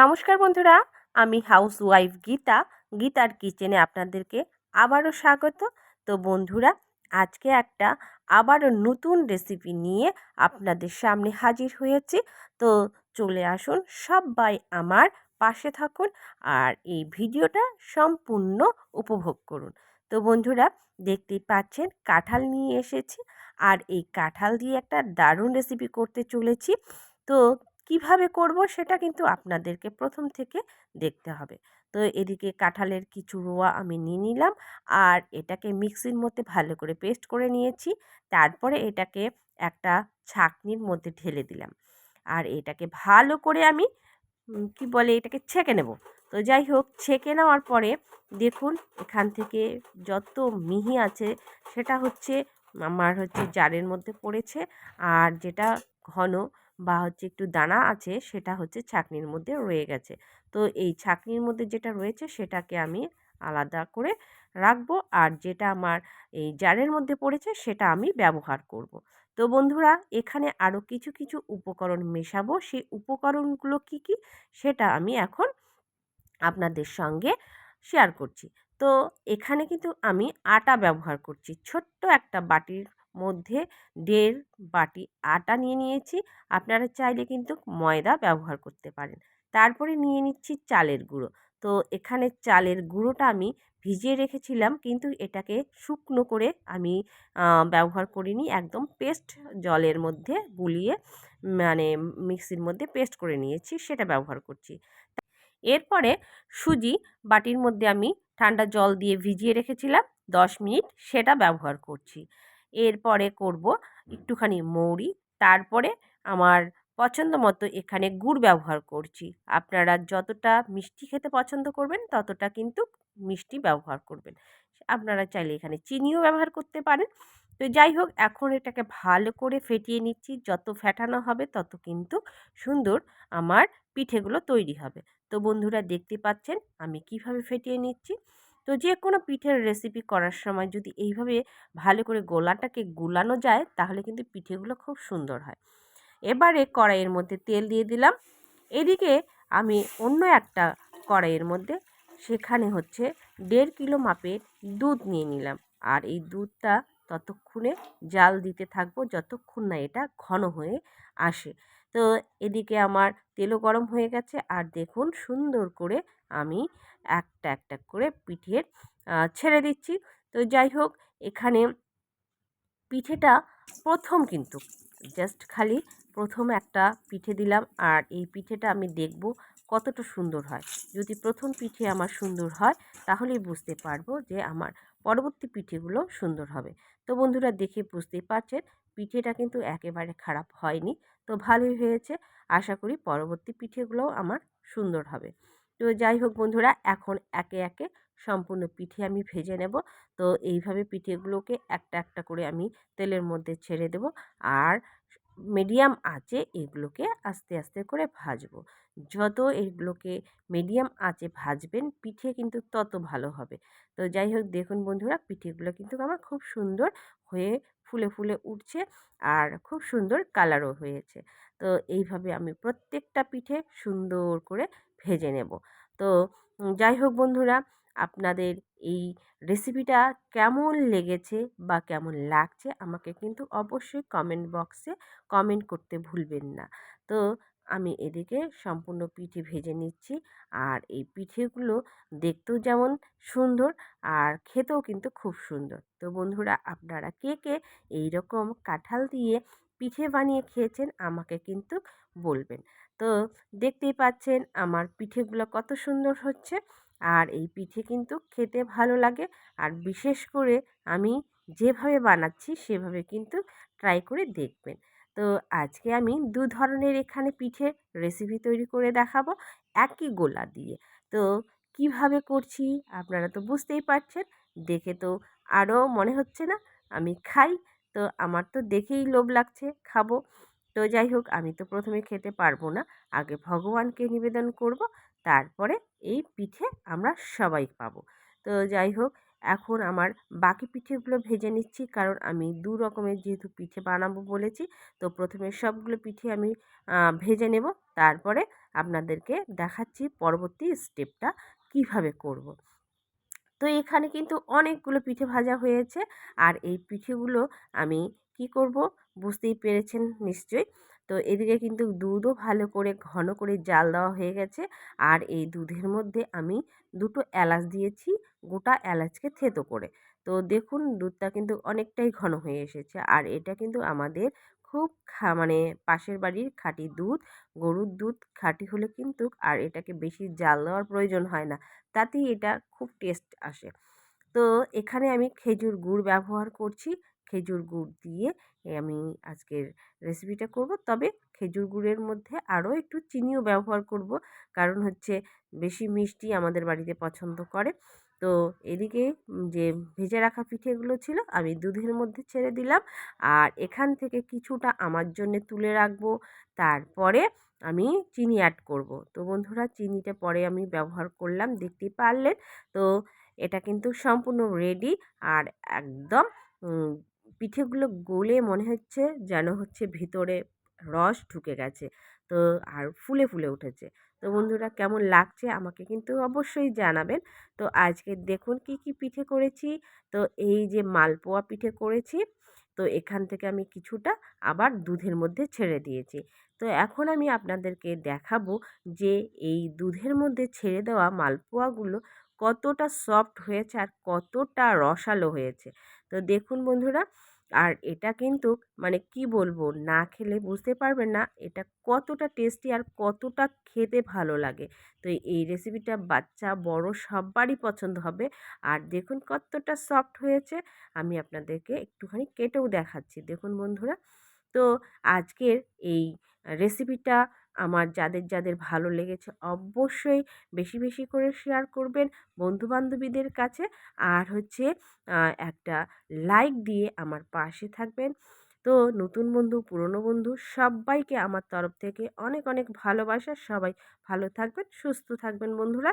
নমস্কার বন্ধুরা, আমি হাউস ওয়াইফ গীতা, গীতার কিচেনে আপনাদেরকে আবারও স্বাগত। তো বন্ধুরা, আজকে একটা আবারও নতুন রেসিপি নিয়ে আপনাদের সামনে হাজির হয়েছি। তো চলে আসুন, সবাই আমার পাশে থাকুন আর এই ভিডিওটা সম্পূর্ণ উপভোগ করুন। তো বন্ধুরা, দেখতেই পাচ্ছেন কাঁঠাল নিয়ে এসেছি আর এই কাঁঠাল দিয়ে একটা দারুণ রেসিপি করতে চলেছি। তো কীভাবে করব সেটা কিন্তু আপনাদেরকে প্রথম থেকে দেখতে হবে। তো এদিকে কাঁঠালের কিছু রোয়া আমি নিয়ে নিলাম আর এটাকে মিক্সির মধ্যে ভালো করে পেস্ট করে নিয়েছি। তারপরে এটাকে একটা ছাকনির মধ্যে ঢেলে দিলাম। আর এটাকে ভালো করে আমি কি বলে এটাকে ছেঁকে নেব। তো যাই হোক, ছেঁকে নেওয়ার পরে দেখুন এখান থেকে যত মিহি আছে সেটা হচ্ছে, আমার হচ্ছে জারের মধ্যে পড়েছে। আর যেটা ঘন বা হচ্ছে একটু দানা আছে, সেটা হচ্ছে ছাঁকনির মধ্যে রয়ে গেছে। তো এই ছাঁকনির মধ্যে যেটা রয়েছে, সেটাকে আমি আলাদা করে রাখব। আর যেটা আমার এই জারের মধ্যে পড়েছে, সেটা আমি ব্যবহার করব। তো বন্ধুরা, এখানে আরও কিছু কিছু উপকরণ মেশাবো। সেই উপকরণগুলো কি কি, সেটা আমি এখন আপনাদের সঙ্গে শেয়ার করছি। তো এখানে কিন্তু আমি আটা ব্যবহার করছি। ছোট্ট একটা বাটির মধ্যে দেড় বাটি আটা নিয়ে নিয়েছি। আপনারা চাইলে কিন্তু ময়দা ব্যবহার করতে পারেন। তারপরে নিয়ে নিচ্ছি চালের গুঁড়ো। তো এখানে চালের গুঁড়োটা আমি ভিজিয়ে রেখেছিলাম কিন্তু এটাকে শুকনো করে আমি ব্যবহার করিনি। একদম পেস্ট জলের মধ্যে গুলিয়ে মানে মিক্সির মধ্যে পেস্ট করে নিয়েছি, সেটা ব্যবহার করছি। এরপরে সুজি বাটির মধ্যে আমি ঠান্ডা জল দিয়ে ভিজিয়ে রেখেছিলাম, দশ মিনিট সেটা ব্যবহার করছি। এরপরে করব একটুখানি মৌরি, তারপরে আমার পছন্দ মতো এখানে গুড় ব্যবহার করছি। আপনারা যতটা মিষ্টি খেতে পছন্দ করবেন, ততটা কিন্তু মিষ্টি ব্যবহার করবেন। আপনারা চাইলে এখানে চিনিও ব্যবহার করতে পারেন। তো যাই হোক, এখন এটাকে ভালো করে ফেটিয়ে নিচ্ছি। যত ফেটানো হবে, তত কিন্তু সুন্দর আমার পিঠেগুলো তৈরি হবে। তো বন্ধুরা, দেখতে পাচ্ছেন আমি কীভাবে ফেটিয়ে নিচ্ছি? তো যে কোনো পিঠের রেসিপি করার সময় যদি এইভাবে ভালো করে গোলাটাকে গুলানো যায়, তাহলে কিন্তু পিঠেগুলো খুব সুন্দর হয়। এবারে কড়াইয়ের মধ্যে তেল দিয়ে দিলাম। এদিকে আমি অন্য একটা কড়াইয়ের মধ্যে, সেখানে হচ্ছে দেড় কিলো মাপের দুধ নিয়ে নিলাম। আর এই দুধটা ততক্ষণে জাল দিতে থাকব যতক্ষণ না এটা ঘন হয়ে আসে। তো এদিকে আমার তেলও গরম হয়ে গেছে। আর দেখুন সুন্দর করে আমি একটা একটা করে পিঠের ছেড়ে দিচ্ছি। তো যাই হোক, এখানে পিঠেটা প্রথম কিন্তু জাস্ট খালি প্রথম একটা পিঠে দিলাম। আর এই পিঠেটা আমি দেখব কতটা সুন্দর হয়। যদি প্রথম পিঠে আমার সুন্দর হয়, তাহলেই বুঝতে পারব যে আমার পরবর্তী পিঠেগুলো সুন্দর হবে। তো বন্ধুরা দেখে বুঝতেই পারছেন, পিঠেটা কিন্তু একেবারে খারাপ হয়নি। তো ভালোই হয়েছে। আশা করি পরবর্তী পিঠেগুলোও আমার সুন্দর হবে। তো যাই হোক বন্ধুরা, এখন একে একে সম্পূর্ণ পিঠে আমি ভেজে নেব। তো এইভাবে পিঠেগুলোকে একটা একটা করে আমি তেলের মধ্যে ছেড়ে দেব। আর মিডিয়াম আঁচে এগুলোকে আস্তে আস্তে করে ভাজবো। যত এগুলোকে মিডিয়াম আঁচে ভাজবেন, পিঠে কিন্তু তত ভালো হবে। তো যাই হোক, দেখুন বন্ধুরা, পিঠেগুলো কিন্তু আমার খুব সুন্দর হয়ে ফুলে ফুলে উঠছে আর খুব সুন্দর কালারও হয়েছে। তো এইভাবে আমি প্রত্যেকটা পিঠে সুন্দর করে ভেজে নেব। তো যাই হোক বন্ধুরা, আপনাদের এই রেসিপিটা কেমন লেগেছে বা কেমন লাগছে আমাকে কিন্তু অবশ্যই কমেন্ট বক্সে কমেন্ট করতে ভুলবেন না। তো আমি এদিকে সম্পূর্ণ পিঠে ভেজে নিচ্ছি। আর এই পিঠেগুলো দেখতেও যেমন সুন্দর আর খেতেও কিন্তু খুব সুন্দর। তো বন্ধুরা, আপনারা কে কে এই রকম কাঁঠাল দিয়ে পিঠে বানিয়ে খেয়েছেন আমাকে কিন্তু বলবেন। তো দেখতেই পাচ্ছেন আমার পিঠেগুলো কত সুন্দর হচ্ছে। আর এই পিঠে কিন্তু খেতে ভালো লাগে। আর বিশেষ করে আমি যেভাবে বানাচ্ছি, সেভাবে কিন্তু ট্রাই করে দেখবেন। তো আজকে আমি দু ধরনের এখানে পিঠে রেসিপি তৈরি করে দেখাবো, একই গোলা দিয়ে। তো কীভাবে করছি আপনারা তো বুঝতেই পারছেন, দেখে তো আরও মনে হচ্ছে না, আমি খাই। তো আমার তো দেখেই লোভ লাগছে, খাব। তো যাই হোক, আমি তো প্রথমে খেতে পারব না। আগে ভগবানকে নিবেদন করব, তারপরে এই পিঠে আমরা সবাই পাবো। তো যাই হোক, এখন আমার বাকি পিঠেগুলো ভেজে নিচ্ছি, কারণ আমি দু রকমের যেহেতু পিঠে বানাবো বলেছি, তো প্রথমে সবগুলো পিঠে আমি ভেজে নেব। তারপরে আপনাদেরকে দেখাচ্ছি পরবর্তী স্টেপটা কীভাবে করব। তো এখানে কিন্তু অনেকগুলো পিঠে ভাজা হয়েছে, আর এই পিঠেগুলো আমি কি করব? বুঝতেই পেরেছেন নিশ্চয়ই। তো এদিকে কিন্তু দুধও ভালো করে, ঘন করে জাল দেওয়া হয়ে গেছে। আর এই দুধের মধ্যে আমি দুটো এলাচ দিয়েছি, গোটা এলাচকে থেতো করে। তো দেখুন দুধটা কিন্তু অনেকটাই ঘন হয়ে এসেছে। আর এটা কিন্তু আমাদের খুব খা মানে পাশের বাড়ির খাঁটি দুধ, গরুর দুধ খাঁটি হলে কিন্তু আর এটাকে বেশি জাল দেওয়ার প্রয়োজন হয় না। তাতেই এটা খুব টেস্ট আসে। তো এখানে আমি খেজুর গুড় ব্যবহার করছি। খেজুর গুড় দিয়ে আমি আজকের রেসিপিটা করব। তবে খেজুর গুড়ের মধ্যে আরও একটু চিনিও ব্যবহার করব। কারণ হচ্ছে বেশি মিষ্টি আমাদের বাড়িতে পছন্দ করে। তো এদিকে যে ভেজে রাখা পিঠেগুলো ছিল, আমি দুধের মধ্যে ছেড়ে দিলাম। আর এখান থেকে কিছুটা আমার জন্য তুলে রাখব। তারপরে আমি চিনি অ্যাড করব। তো বন্ধুরা, চিনিটা পরে আমি ব্যবহার করলাম, দেখতেই পারলেন। তো এটা কিন্তু সম্পূর্ণ রেডি আর একদম পিঠেগুলো গলে মনে হচ্ছে যেন হচ্ছে ভিতরে রস ঢুকে গেছে। তো আর ফুলে ফুলে উঠেছে। তো বন্ধুরা কেমন লাগছে আমাকে কিন্তু অবশ্যই জানাবেন। তো আজকে দেখুন কি কি পিঠে করেছি। তো এই যে মালপোয়া পিঠে করেছি, তো এখান থেকে আমি কিছুটা আবার দুধের মধ্যে ছেড়ে দিয়েছি। তো এখন আমি আপনাদেরকে দেখাবো যে এই দুধের মধ্যে ছেড়ে দেওয়া মালপোয়াগুলো কতটা সফট হয়েছে আর কতটা রসালো হয়েছে। তো দেখুন বন্ধুরা, আর এটা কিন্তু মানে কি বলব, না খেলে বুঝতে পারবেন না এটা কতটা টেস্টি আর কতটা খেতে ভালো লাগে। তো এই রেসিপিটা বাচ্চা, বড় সবারই পছন্দ হবে। আর দেখুন কতটা সফট হয়েছে, আমি আপনাদেরকে একটুখানি কেটেও দেখাচ্ছি। দেখুন বন্ধুরা, তো আজকের এই রেসিপিটা আমার যাদের যাদের ভালো লেগেছে অবশ্যই বেশি বেশি করে শেয়ার করবেন বন্ধুবান্ধবীদের কাছে। আর হচ্ছে একটা লাইক দিয়ে আমার পাশে থাকবেন। তো নতুন বন্ধু, পুরনো বন্ধু সবাইকে আমার তরফ থেকে অনেক অনেক ভালোবাসা। সবাই ভালো থাকবেন, সুস্থ থাকবেন বন্ধুরা।